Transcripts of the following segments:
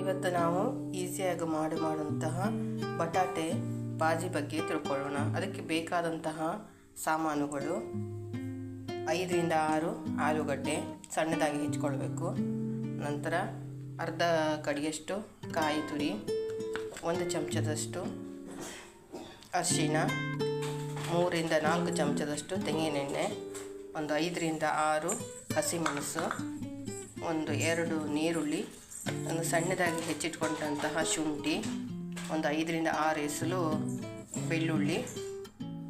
ಇವತ್ತು ನಾವು ಈಸಿಯಾಗಿ ಮಾಡಿ ಮಾಡುವಂತಹ ಬಟಾಟೆ ಬಾಜಿ ಬಗ್ಗೆ ತಿಳ್ಕೊಳ್ಳೋಣ. ಅದಕ್ಕೆ ಬೇಕಾದಂತಹ ಸಾಮಾನುಗಳು ಐದರಿಂದ ಆರು ಆಲೂಗಡ್ಡೆ ಸಣ್ಣದಾಗಿ ಹೆಚ್ಕೊಳ್ಬೇಕು. ನಂತರ ಅರ್ಧ ಕಡಿಯಷ್ಟು ಕಾಯಿ ತುರಿ, ಒಂದು ಚಮಚದಷ್ಟು ಅರಿಶಿನ ಮೂರಿಂದ ನಾಲ್ಕು ಚಮಚದಷ್ಟು ತೆಂಗಿನೆಣ್ಣೆ, ಒಂದು ಐದರಿಂದ ಆರು ಹಸಿಮೆಣಸು ಒಂದು ಎರಡು ನೀರುಳ್ಳಿ ಒಂದು ಸಣ್ಣದಾಗಿ ಹೆಚ್ಚಿಟ್ಕೊಂಡಂತಹ ಶುಂಠಿ, ಒಂದು ಐದರಿಂದ ಆರು ಎಸಲು ಬೆಳ್ಳುಳ್ಳಿ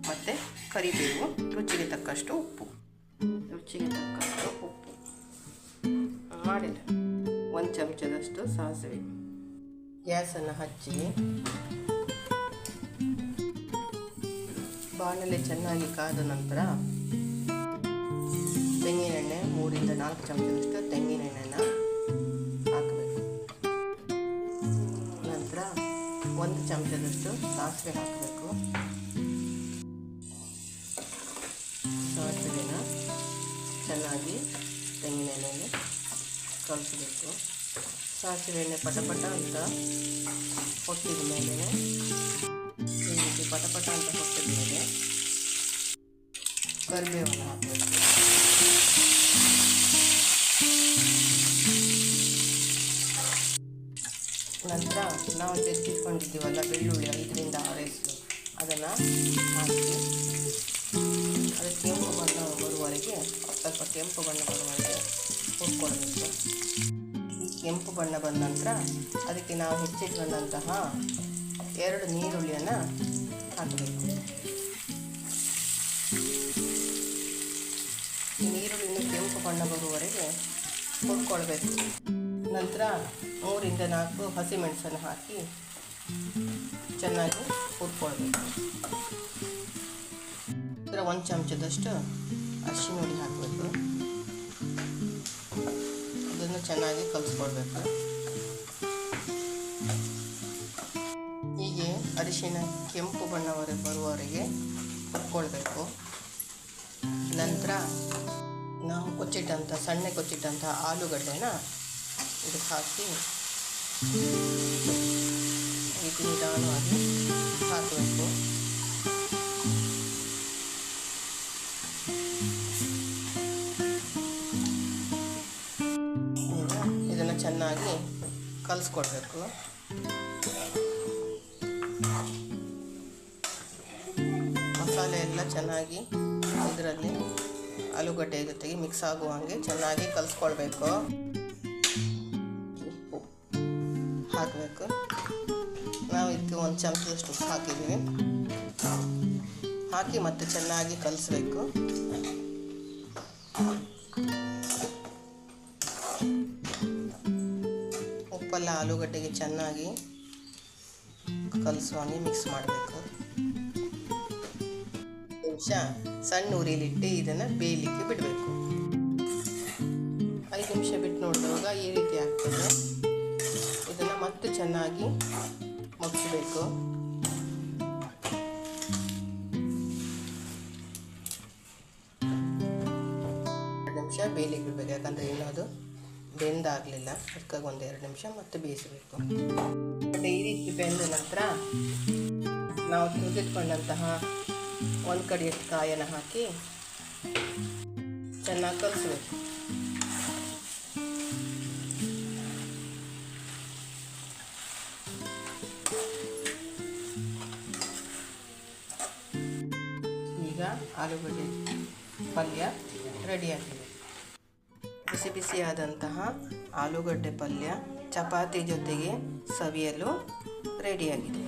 ಮತ್ತು ಕರಿಬೇವು, ರುಚಿಗೆ ತಕ್ಕಷ್ಟು ಉಪ್ಪು. ರುಚಿಗೆ ತಕ್ಕಷ್ಟು ಉಪ್ಪು. ಮಾಡಿಲ್ಲ. ಒಂದು ಚಮಚದಷ್ಟು ಸಾಸಿವೆ. ಗ್ಯಾಸನ್ನು ಹಚ್ಚಿ. ಬಾಣಲೆ ಚೆನ್ನಾಗಿ ಕಾದ ನಂತರ ತೆಂಗಿನೆಣ್ಣೆ, ಮೂರಿಂದ ನಾಲ್ಕು ಚಮಚದಷ್ಟು ತೆಂಗಿನೆಣ್ಣೆನ ಸಾಸಿವೆ ಹಾಕಬೇಕು. ಸಾಸಿವೆನ ಚೆನ್ನಾಗಿ ತೆಂಗಿನ ಎಣ್ಣೆಯಲ್ಲಿ ಕಲಿಸಬೇಕು. ಸಾಸಿವೆ ಎಣ್ಣೆ ಪಟಪಟ ಅಂತ ಹೊಟ್ಟಿದ ಮೇಲೆ ಪಟಪಟ ಅಂತ ಹೊಟ್ಟಿದ ಮೇಲೆ ಕರಿಬೇವನ್ನು ಹಾಕಬೇಕು. ನಂತರ ನಾವು ತೆಗೆದಿಟ್ಕೊಂಡಿದ್ದೀವಲ್ಲ ಬೆಳ್ಳುಳ್ಳಿ ಐದರಿಂದ ಆರು ಎಸಲು. ಅದನ್ನು ಹಾಕಿ, ಅದು ಕೆಂಪು ಬಣ್ಣ ಬರುವವರೆಗೆ, ಸ್ವಲ್ಪ ಕೆಂಪು ಬಣ್ಣ ಬರುವವರೆಗೆ ಹುಡ್ಕೊಳ್ಬೇಕು ಈ ಕೆಂಪು ಬಣ್ಣ ಬಂದ ನಂತರ ಅದಕ್ಕೆ ನಾವು ಹೆಚ್ಚಿಟ್ಕೊಂಡಂತಹ ಎರಡು ನೀರುಳ್ಳಿಯನ್ನು ಹಾಕಬೇಕು. ಈ ನೀರುಳ್ಳಿನ ಕೆಂಪು ಬಣ್ಣ ಬರುವವರೆಗೆ ಹುರ್ಕೊಳ್ಬೇಕು. ನಂತರ ಮೂರಿಂದ ನಾಲ್ಕು ಹಸಿಮೆಣಸನ್ನು ಹಾಕಿ ಚೆನ್ನಾಗಿ ಹುರ್ಕೊಳ್ಬೇಕು. ನಂತರ ಒಂದು ಚಮಚದಷ್ಟು ಅರಿಶಿನ ಹುಡಿ ಹಾಕಬೇಕು. ಅದನ್ನು ಚೆನ್ನಾಗಿ ಕಲಿಸ್ಕೊಳ್ಬೇಕು. ಹೀಗೆ ಅರಿಶಿನ ಕೆಂಪು ಬಣ್ಣವರೆಗೆ ಬರುವವರೆಗೆ ಹುರ್ಕೊಳ್ಬೇಕು. ನಂತರ ನಾವು ಕೊಚ್ಚಿಟ್ಟಂಥ ಸಣ್ಣ ಕೊಚ್ಚಿಟ್ಟಂಥ ಆಲೂಗಡ್ಡೆನ ಇದಕ್ಕೆ ಹಾಕಿ ರೀತಿ ನಿಧಾನವಾಗಿ ಹಾಕಬೇಕು ಇದನ್ನು ಚೆನ್ನಾಗಿ ಕಲಿಸ್ಕೊಡ್ಬೇಕು. ಮಸಾಲೆ ಎಲ್ಲ ಚೆನ್ನಾಗಿ ಇದರಲ್ಲಿ ಆಲೂಗಡ್ಡೆ ಜೊತೆಗೆ ಮಿಕ್ಸ್ ಆಗುವ ಹಾಗೆ ಚೆನ್ನಾಗಿ ಕಲಿಸ್ಕೊಳ್ಬೇಕು ಹಾಕಬೇಕು. ನಾವು ಇದಕ್ಕೆ ಒಂದು ಚಮಚದಷ್ಟು ಉಪ್ಪು ಹಾಕಿದ್ದೀವಿ ಹಾಕಿ ಮತ್ತೆ ಚೆನ್ನಾಗಿ ಕಲಸಬೇಕು. ಉಪ್ಪೆಲ್ಲ ಆಲೂಗಡ್ಡೆಗೆ ಚೆನ್ನಾಗಿ ಕಲಿಸುವಂಗೆ ಮಿಕ್ಸ್ ಮಾಡಬೇಕು. ನಿಮಿಷ ಸಣ್ಣ ಉರಿಲಿಟ್ಟು ಇದನ್ನು ಬೇಯಲಿಕ್ಕೆ ಬಿಡಬೇಕು. ಐದು ನಿಮಿಷ ಬಿಟ್ಟು ನೋಡಿದಾಗ ಈ ಚೆನ್ನಾಗಿ ಮುಚ್ಚಬೇಕು ಎರಡು ನಿಮಿಷ ಬೇಯಲಿಕ್ಕೆ ಬಿಡಬೇಕು, ಯಾಕಂದರೆ ಅದು ಬೆಂದಾಗಲಿಲ್ಲ. ಅದಕ್ಕಾಗಿ ಒಂದು ಎರಡು ನಿಮಿಷ ಮತ್ತೆ ಬೇಯಿಸಬೇಕು. ಈ ರೀತಿ ಬೆಂದ ನಂತರ ನಾವು ತುರಿದಿಟ್ಕೊಂಡಂತಹ ಒಂದು ಕಡೆಯಷ್ಟು ಕಾಯನ್ನು ಹಾಕಿ ಚೆನ್ನಾಗಿ ಕಲಿಸ್ಬೇಕು. ಆಲೂಗಡ್ಡೆ ಪಲ್ಯ ರೆಡಿಯಾಗಿದೆ ಬಿಸಿ ಬಿಸಿಯಾದಂತಹ ಆಲೂಗಡ್ಡೆ ಪಲ್ಯ ಚಪಾತಿ ಜೊತೆಗೆ ಸವಿಯಲು ರೆಡಿಯಾಗಿದೆ